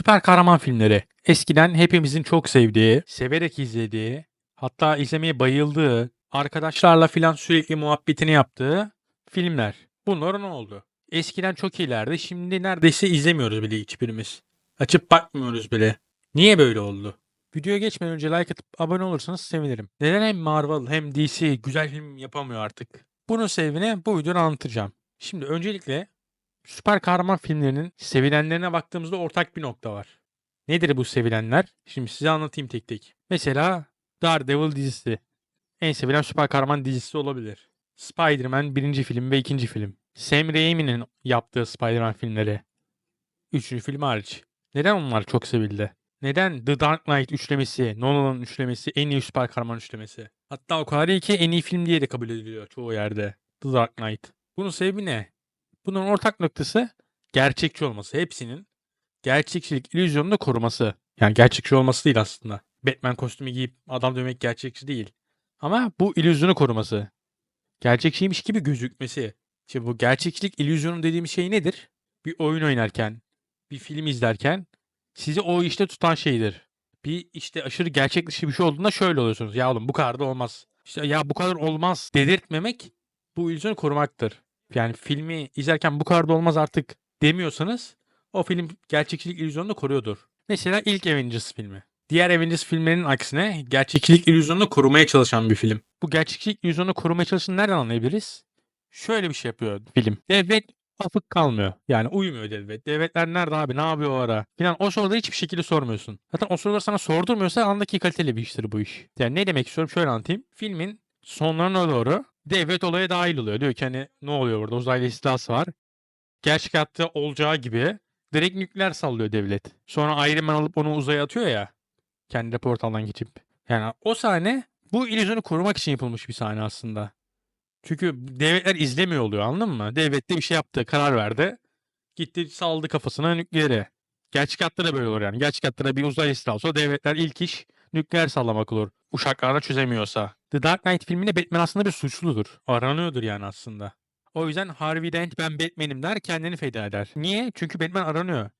Süper kahraman filmleri. Eskiden hepimizin çok sevdiği, severek izlediği, hatta izlemeye bayıldığı, arkadaşlarla filan sürekli muhabbetini yaptığı filmler. Bunlar ne oldu? Eskiden çok iyilerdi. Şimdi neredeyse izlemiyoruz bile hiçbirimiz. Açıp bakmıyoruz bile. Niye böyle oldu? Videoya geçmeden önce like atıp abone olursanız sevinirim. Neden hem Marvel hem DC güzel film yapamıyor artık? Bunun sebebini bu videoda anlatacağım. Şimdi öncelikle süper kahraman filmlerinin sevilenlerine baktığımızda ortak bir nokta var. Nedir bu sevilenler? Şimdi size anlatayım tek tek. Mesela Daredevil dizisi. En sevilen süper kahraman dizisi olabilir. Spider-Man birinci film ve ikinci film. Sam Raimi'nin yaptığı Spider-Man filmleri. Üçüncü film hariç. Neden onlar çok sevildi? Neden The Dark Knight üçlemesi, Nolan'ın üçlemesi en iyi süper kahraman üçlemesi? Hatta o kadar iyi ki en iyi film diye de kabul ediliyor çoğu yerde. The Dark Knight. Bunun sebebi ne? Bunun ortak noktası gerçekçi olması. Hepsinin gerçekçilik illüzyonunu koruması. Yani gerçekçi olması değil aslında. Batman kostümü giyip adam dövmek gerçekçi değil. Ama bu illüzyonu koruması. Gerçekçiymiş gibi gözükmesi. Şimdi bu gerçekçilik illüzyonu dediğim şey nedir? Bir oyun oynarken, bir film izlerken sizi o işte tutan şeydir. Bir işte aşırı gerçek dışı bir şey olduğunda şöyle oluyorsunuz. Ya oğlum bu kadar da olmaz. İşte ya bu kadar olmaz dedirtmemek bu illüzyonu korumaktır. Yani filmi izlerken bu kadar da olmaz artık demiyorsanız o film gerçekçilik illüzyonunu koruyordur. Mesela ilk Avengers filmi. Diğer Avengers filmlerinin aksine gerçekçilik illüzyonunu korumaya çalışan bir film. Bu gerçekçilik illüzyonunu korumaya çalışan nereden anlayabiliriz? Şöyle bir şey yapıyor film. Devlet afık kalmıyor. Yani uyumuyor devlet. Devletler nerede abi ne yapıyor o ara? Falan o soruları hiçbir şekilde sormuyorsun. Zaten o soruları sana sordurmuyorsa andaki kaliteli bir iştir bu iş. Yani ne demek istiyorum şöyle anlatayım. Filmin sonlarına doğru devlet olaya dahil oluyor. Diyor ki hani ne oluyor burada uzaylı istilası var. Gerçek hayatta olacağı gibi direkt nükleer sallıyor devlet. Sonra Iron Man alıp onu uzaya atıyor ya. Kendi portaldan geçip. Yani o sahne bu illüzyonu korumak için yapılmış bir sahne aslında. Çünkü devletler izlemiyor oluyor anladın mı? Devlet de bir şey yaptı, karar verdi. Gitti saldı kafasına nükleeri. Gerçek hayatta da böyle olur yani. Gerçek hayatta da bir uzay istilası olsa devletler ilk iş nükleer sallamak olur. Uşaklarla çözemiyorsa. The Dark Knight filminde Batman aslında bir suçludur. Aranıyordur yani aslında. O yüzden Harvey Dent ben Batman'im der kendini feda eder. Niye? Çünkü Batman aranıyor.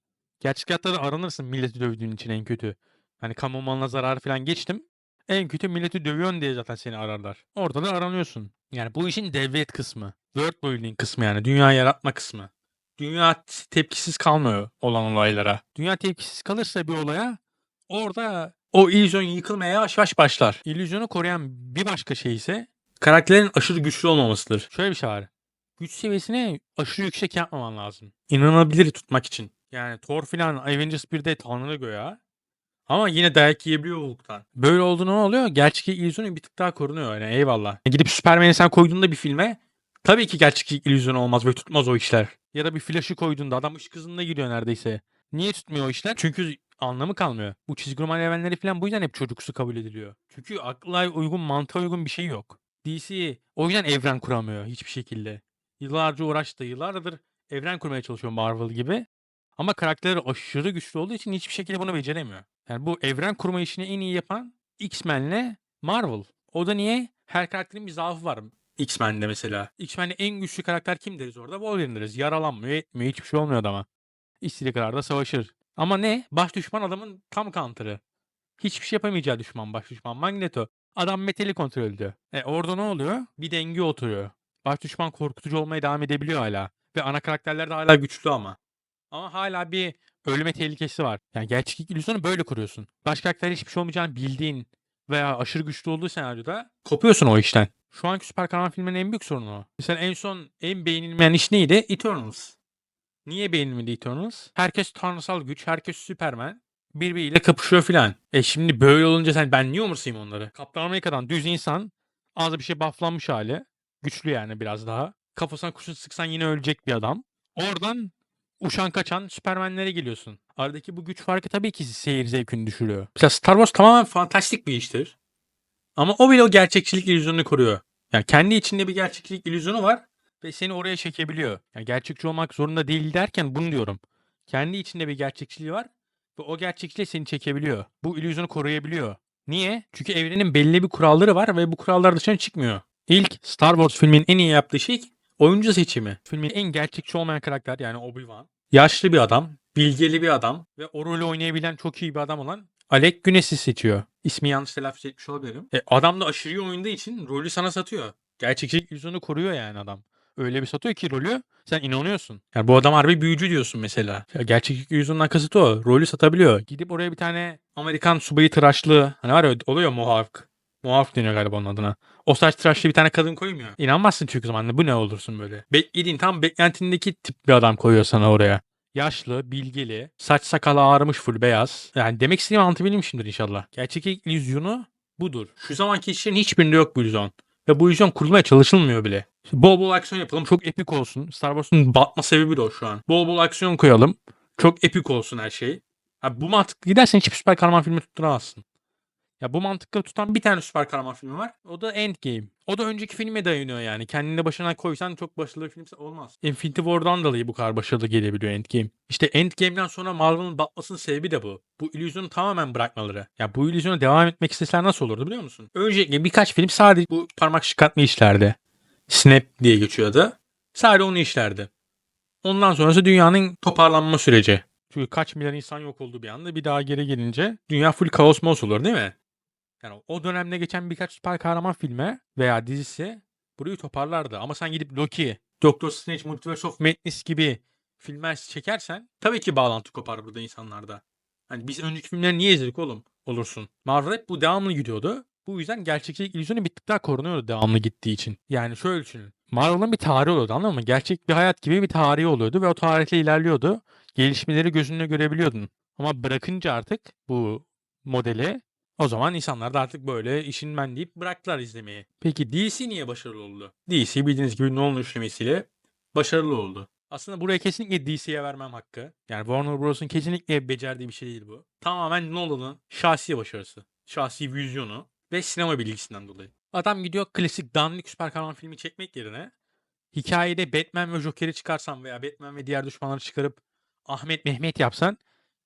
Gerçek hayatta da aranırsın milleti dövdüğün için en kötü. Hani kamu malına zarar falan geçtim. En kötü milleti dövüyorsun diye zaten seni ararlar. Orada da aranıyorsun. Yani bu işin devlet kısmı. World building kısmı yani. Dünya yaratma kısmı. Dünya tepkisiz kalmıyor olan olaylara. Dünya tepkisiz kalırsa bir olaya orada o illüzyon yıkılmaya yavaş yavaş başlar. İllüzyonu koruyan bir başka şey ise karakterin aşırı güçlü olmamasıdır. Şöyle bir şey var. Güç seviyesini aşırı yüksek yapmaman lazım. İnanabilir tutmak için. Yani Thor filan Avengers 1'de tanrı göya. Ama yine dayak yiyebiliyor Hulk'tan. Böyle olduğunda ne oluyor? Gerçek illüzyonu bir tık daha korunuyor. Yani eyvallah. Gidip Superman'i sen koyduğunda bir filme tabii ki gerçek illüzyon olmaz ve tutmaz o işler. Ya da bir Flash'ı koyduğunda adam ışık hızında giriyor neredeyse. Niye tutmuyor o işler? Çünkü anlamı kalmıyor. Bu çizgi roman evrenleri falan bu yüzden hep çocuksu kabul ediliyor. Çünkü akla uygun, mantığa uygun bir şey yok. DC o yüzden evren kuramıyor hiçbir şekilde. Yıllarca uğraştı. Yıllardır evren kurmaya çalışıyor Marvel gibi. Ama karakterleri aşırı güçlü olduğu için hiçbir şekilde bunu beceremiyor. Yani bu evren kurma işini en iyi yapan X-Men'le Marvel. O da niye? Her karakterin bir zaafı var. X-Men'de mesela. X-Men'de en güçlü karakter kim deriz orada? Wolverine deriz. Yaralanmıyor, etmiyor. Hiçbir şey olmuyor adama. İstediği kadar da savaşır. Ama ne? Baş düşman adamın tam counter'ı. Hiçbir şey yapamayacağı düşman baş düşman. Magneto. Adam metali kontrol ediyor. E orada ne oluyor? Bir denge oturuyor. Baş düşman korkutucu olmaya devam edebiliyor hala. Ve ana karakterler de hala güçlü ama. Ama hala bir ölme tehlikesi var. Yani gerçeklik illüzyonu böyle kuruyorsun. Baş karakter hiçbir şey olmayacağını bildiğin veya aşırı güçlü olduğu senaryoda kopuyorsun o işten. Şu anki süper kahraman filminin en büyük sorunu o. Mesela en son en beğenilmeyen iş neydi? Eternals. Niye beğenilmedi Eternals? Herkes tanrısal güç, herkes Superman. Birbiriyle kapışıyor filan. E şimdi böyle olunca sen ben niye umursayayım onları? Kaptan Amerika'dan düz insan az bir şey bufflanmış hali. Güçlü yani biraz daha. Kafasına kurşun sıksan yine ölecek bir adam. Oradan uçan kaçan Süpermenlere geliyorsun. Aradaki bu güç farkı tabii ki seyir zevkini düşürüyor. Mesela Star Wars tamamen fantastik bir iştir. Ama o bile o gerçekçilik illüzyonunu koruyor. Yani kendi içinde bir gerçekçilik illüzyonu var ve seni oraya çekebiliyor. Yani gerçekçi olmak zorunda değil derken bunu diyorum. Kendi içinde bir gerçekçiliği var ve o gerçekçiliği seni çekebiliyor. Bu illüzyonu koruyabiliyor. Niye? Çünkü evrenin belli bir kuralları var ve bu kurallar dışına çıkmıyor. İlk Star Wars filmin en iyi yaptığı şey oyuncu seçimi. Filmin en gerçekçi olmayan karakter yani Obi-Wan. Yaşlı bir adam. bilgili bir adam ve o rolü oynayabilen çok iyi bir adam olan Alec Guinness'i seçiyor. İsmi yanlış telaffuz etmiş olabilirim. E, adam da aşırı oynadığı için rolü sana satıyor. Gerçekçilik yüzünü koruyor yani adam. Öyle bir satıyor ki rolü sen inanıyorsun. Yani bu adam harbi büyücü diyorsun mesela. Ya gerçeklik yüzünün kasıtı o. Rolü satabiliyor. Gidip oraya bir tane Amerikan subayı tıraşlı hani var ya oluyor Mohawk. Mohawk deniyor galiba onun adına. O saç tıraşlı bir tane kadın koymuyor. İnanmazsın çünkü zaman bu ne olursun böyle. Beklediğin tam beklentindeki tip bir adam koyuyor sana oraya. Yaşlı, bilgili, saç sakalı ağarmış full beyaz. Yani demek istediğimi anlatabilmişimdir inşallah. Gerçek illüzyonu budur. Şu zamanki işlerin hiçbirinde yok bu illüzyon. Ve bu illüzyon kurulmaya çalışılmıyor bile. Bol bol aksiyon yapalım. Çok epik olsun. Star Wars'un batma sebebi de o şu an. Bol bol aksiyon koyalım. Çok epik olsun her şey. Ha, bu mantıklı gidersen hiçbir süper kahraman filmi tutturamazsın. Ya bu mantıkla tutan bir tane süper kahraman filmi var. O da Endgame. O da önceki filme dayanıyor yani. Kendini başına koysan çok başarılı bir film olmaz. Infinity War'dan dolayı bu kadar başarılı gelebiliyor Endgame. İşte Endgame'den sonra Marvel'ın batmasının sebebi de bu. Bu illüzyonu tamamen bırakmaları. Ya bu illüzyona devam etmek isteseler nasıl olurdu biliyor musun? Öncelikle birkaç film sadece bu parmak çıkartma işlerdi. Snap diye geçiyor adı. Sadece onu işlerdi. Ondan sonrası dünyanın toparlanma süreci. Çünkü kaç milyon insan yok oldu bir anda. Bir daha geri gelince dünya full kaos mos olur değil mi? Yani o dönemde geçen birkaç süper kahraman filme veya dizisi burayı toparlardı. Ama sen gidip Loki, Doctor Strange, Multiverse of Madness gibi filmler çekersen tabii ki bağlantı kopar burada insanlarda. Hani biz önceki filmleri niye izledik oğlum? Olursun. Marvel hep bu devamlı gidiyordu. Bu yüzden gerçekçilik illüzyonu bir tık daha korunuyordu devamlı gittiği için. Yani şöyle düşünün. Marvel'ın bir tarihi oluyordu anladın mı? Gerçek bir hayat gibi bir tarihi oluyordu ve o tarihle ilerliyordu. Gelişmeleri gözünle görebiliyordun. Ama bırakınca artık bu modeli o zaman insanlar da artık böyle işin ben deyip bıraktılar izlemeyi. Peki DC niye başarılı oldu? DC bildiğiniz gibi Nolan üçlemesiyle başarılı oldu. Aslında buraya kesinlikle DC'ye vermem hakkı. Yani Warner Bros'un kesinlikle becerdiği bir şey değil bu. Tamamen Nolan'ın şahsi başarısı. Şahsi vizyonu ve sinema bilgisinden dolayı. Adam gidiyor klasik dandik süper kahraman filmi çekmek yerine hikayede Batman ve Joker'i çıkarsan veya Batman ve diğer düşmanları çıkarıp Ahmet Mehmet yapsan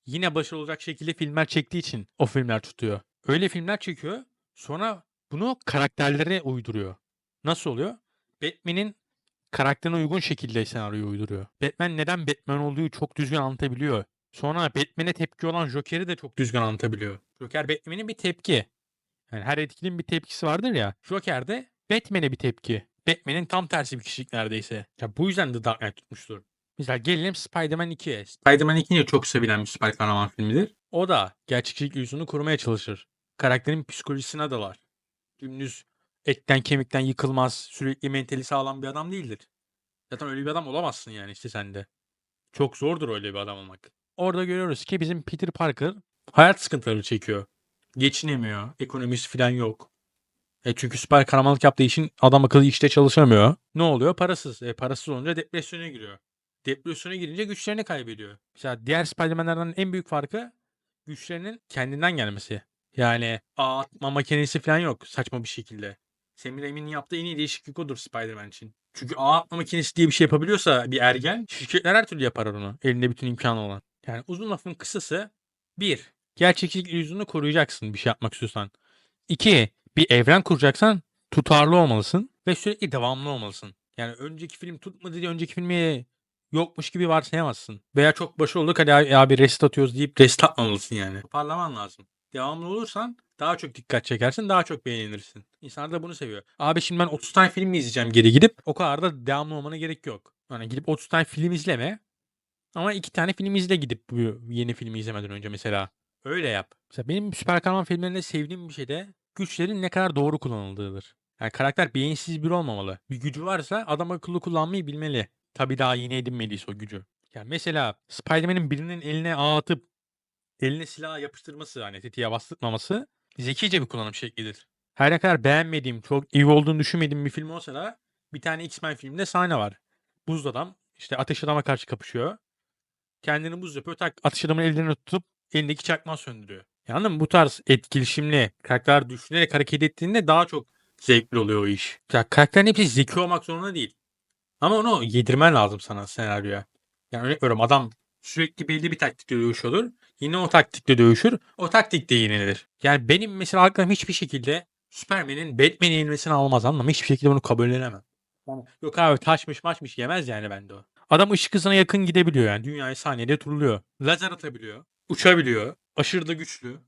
yine başarılı olacak şekilde filmler çektiği için o filmler tutuyor. Öyle filmler çekiyor. Sonra bunu karakterlere uyduruyor. Nasıl oluyor? Batman'in karakterine uygun şekilde senaryoyu uyduruyor. Batman neden Batman olduğu çok düzgün anlatabiliyor. Sonra Batman'e tepki olan Joker'i de çok düzgün anlatabiliyor. Joker Batman'in bir tepki. Yani her etkinin bir tepkisi vardır ya. Joker de Batman'e bir tepki. Batman'in tam tersi bir kişilik neredeyse. Ya bu yüzden The Dark Knight tutmuştur. Mesela gelelim Spider-Man 2'ye. Spider-Man 2 de çok sevilen bir süper kahraman filmidir. O da gerçekçilik yüzünü korumaya çalışır. Karakterin psikolojisine dalar. Dümdüz etten kemikten yıkılmaz, sürekli mentali sağlam bir adam değildir. Zaten öyle bir adam olamazsın yani işte sende. Çok zordur öyle bir adam olmak. Orada görüyoruz ki bizim Peter Parker hayat sıkıntıları çekiyor. Geçinemiyor, ekonomisi falan yok. E çünkü süper kahramanlık yaptığı için adam akıllı işte çalışamıyor. Ne oluyor? Parasız. E parasız olunca depresyona giriyor. Depresyona girince güçlerini kaybediyor. Mesela diğer Spider-Man'lerden en büyük farkı güçlerinin kendinden gelmesi. Yani atma makinesi falan yok saçma bir şekilde. Sam Raimi'nin yaptığı en iyi değişiklik odur Spider-Man için. Çünkü ağ atma makinesi diye bir şey yapabiliyorsa bir ergen şirketler her türlü yapar onu. Elinde bütün imkanı olan. Yani uzun lafın kısası bir, gerçekçilik illüzyonunu koruyacaksın bir şey yapmak istiyorsan. İki, bir evren kuracaksan tutarlı olmalısın ve sürekli devamlı olmalısın. Yani önceki film tutmadı diye önceki filmi yokmuş gibi varsayamazsın. Veya çok başarılı olduk hadi abi rest atıyoruz deyip rest atmamalısın yani. Toparlaman lazım. Devamlı olursan daha çok dikkat çekersin, daha çok beğenilirsin. İnsanlar da bunu seviyor. Abi şimdi ben 30 tane film mi izleyeceğim geri gidip? O kadar da devamlı olmana gerek yok. Yani gidip 30 tane film izleme. Ama iki tane film izle gidip bu yeni filmi izlemeden önce mesela. Öyle yap. Mesela benim süper kahraman filmlerinde sevdiğim bir şey de güçlerin ne kadar doğru kullanıldığıdır. Yani karakter beyinsiz biri olmamalı. Bir gücü varsa adam akıllı kullanmayı bilmeli. Tabii daha yeni edinmediyse o gücü. Yani mesela Spider-Man'in birinin eline ağ atıp eline silah yapıştırması hani tetiğe bastırmaması zekice bir kullanım şeklidir. Her ne kadar beğenmediğim, çok iyi olduğunu düşünmediğim bir film olsa da bir tane X-Men filminde sahne var. Buz adam işte ateş adama karşı kapışıyor. Kendini buz yapıyor. Tak ateş adamın ellerini tutup elindeki çakmağı söndürüyor. Yani? Bu tarz etkileşimli karakter düşünerek hareket ettiğinde daha çok zevkli oluyor o iş. Ya karakterin hepsi zeki olmak zorunda değil. Ama onu yedirmen lazım sana senaryoya. Yani örnek veriyorum adam sürekli belli bir taktikle dövüşüyordur. Yine o taktikle dövüşür. O taktikte yenilir. Yani benim mesela aklım hiçbir şekilde Superman'in Batman'i yenilmesini almaz anlamı. Hiçbir şekilde bunu kabullenemem. Yani yok abi taşmış maçmış yemez yani bende o. Adam ışık hızına yakın gidebiliyor yani. Dünyayı saniyede turluyor. Lazer atabiliyor. Uçabiliyor. Aşırı da güçlü.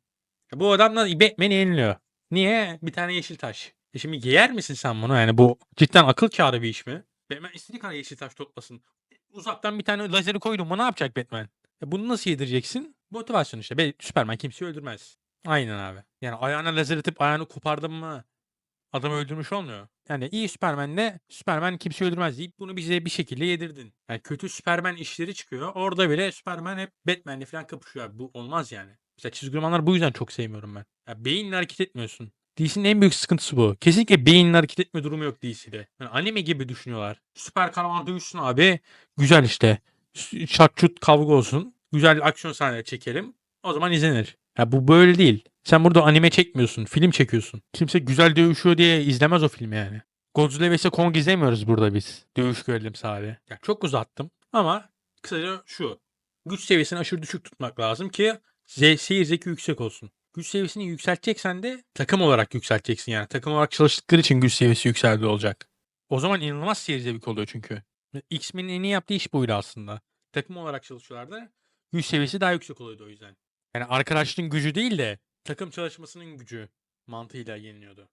Bu adamla Batman'i yeniliyor. Niye? Bir tane yeşil taş. E şimdi giyer misin sen bunu? Yani bu cidden akıl kârı bir iş mi? Batman istediği kadar yeşil taş toplasın. Uzaktan bir tane lazeri koydun mu ne yapacak Batman? E bunu nasıl yedireceksin? Motivasyon işte. Be Superman kimseyi öldürmez. Aynen abi. Yani ayağına lazer atıp ayağını kopardın mı adamı öldürmüş olmuyor. Yani iyi Superman'le Superman kimseyi öldürmez deyip bunu bize bir şekilde yedirdin. Yani kötü Superman işleri çıkıyor. Orada bile Superman hep Batman'le falan kapışıyor. Bu olmaz yani. Mesela çizgi romanları bu yüzden çok sevmiyorum ben. Ya beyinle hareket etmiyorsun. DC'nin en büyük sıkıntısı bu. Kesinlikle beyinle hareket etme durumu yok DC'de. Yani anime gibi düşünüyorlar. Süper kahraman dövüşsün abi. Güzel işte. Çat kavga olsun. Güzel aksiyon sahneleri çekelim. O zaman izlenir. Ya bu böyle değil. Sen burada anime çekmiyorsun. Film çekiyorsun. Kimse güzel dövüşüyor diye izlemez o filmi yani. Godzilla vs. Kong izlemiyoruz burada biz. Dövüş görelim sadece. Ya çok uzattım. Ama kısaca şu. Güç seviyesini aşırı düşük tutmak lazım ki seyir zevki yüksek olsun. Güç seviyesini yükselteceksen de takım olarak yükselteceksin yani. Takım olarak çalıştıkları için güç seviyesi yükseldi olacak. O zaman inanılmaz seyir zevki oluyor çünkü. X-Men'in en iyi yaptığı iş buydu aslında. Takım olarak çalışıyorlardı. Güç seviyesi daha yüksek oluyordu o yüzden. Yani arkadaşlığın gücü değil de takım çalışmasının gücü mantığıyla yeniliyordu.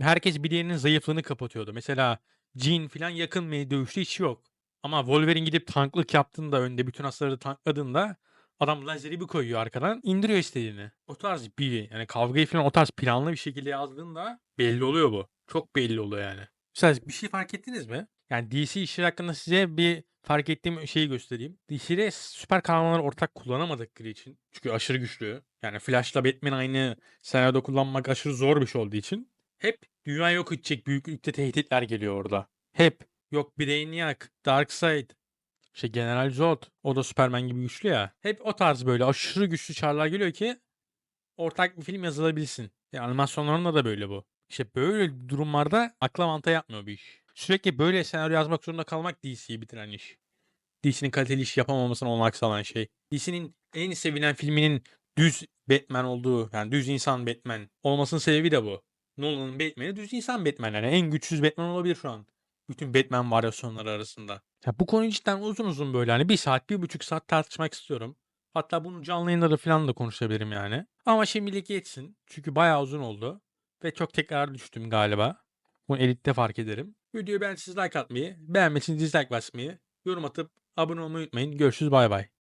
Herkes bir diğerinin zayıflığını kapatıyordu. Mesela Jean falan yakın dövüşte hiç yok. Ama Wolverine gidip tanklık yaptığında önde bütün hasarı tankladığında adam lazeri bir koyuyor arkadan indiriyor istediğini. O tarz bir yani kavgayı falan o tarz planlı bir şekilde yazdığında belli oluyor bu. Çok belli oluyor yani. Mesela bir şey fark ettiniz mi? Yani DC işleri hakkında size bir fark ettiğim şeyi göstereyim. DC'de süper kahramanları ortak kullanamadıkları için. Çünkü aşırı güçlü. Yani Flash'la Batman aynı senaryoda kullanmak aşırı zor bir şey olduğu için. Hep dünya yok edecek büyüklükte tehditler geliyor orada. Hep. Yok Brainiac, Darkseid, şey General Zod. O da Superman gibi güçlü ya. Hep o tarz böyle aşırı güçlü çarlar geliyor ki ortak bir film yazılabilsin. Yani animasyonlarında da böyle bu. İşte böyle durumlarda akla mantığa yapmıyor bir iş. Sürekli böyle senaryo yazmak zorunda kalmak DC'yi bitiren iş. DC'nin kaliteli iş yapamamasına olanak sağlayan şey. DC'nin en sevilen filminin düz Batman olduğu, yani düz insan Batman olmasının sebebi de bu. Nolan'ın Batman'i düz insan Batman. Yani en güçsüz Batman olabilir şu an. Bütün Batman varyasyonları arasında. Ya bu konuyu cidden uzun uzun böyle hani bir saat, bir buçuk saat tartışmak istiyorum. Hatta bunu canlı yayında falan da konuşabilirim yani. Ama şimdilik yetsin. Çünkü bayağı uzun oldu. Ve çok tekrar düştüm galiba. Bunu editte fark ederim. Videoyu beğendiyseniz like atmayı, beğenmediyseniz dislike basmayı, yorum atıp abone olmayı unutmayın. Görüşürüz bay bay.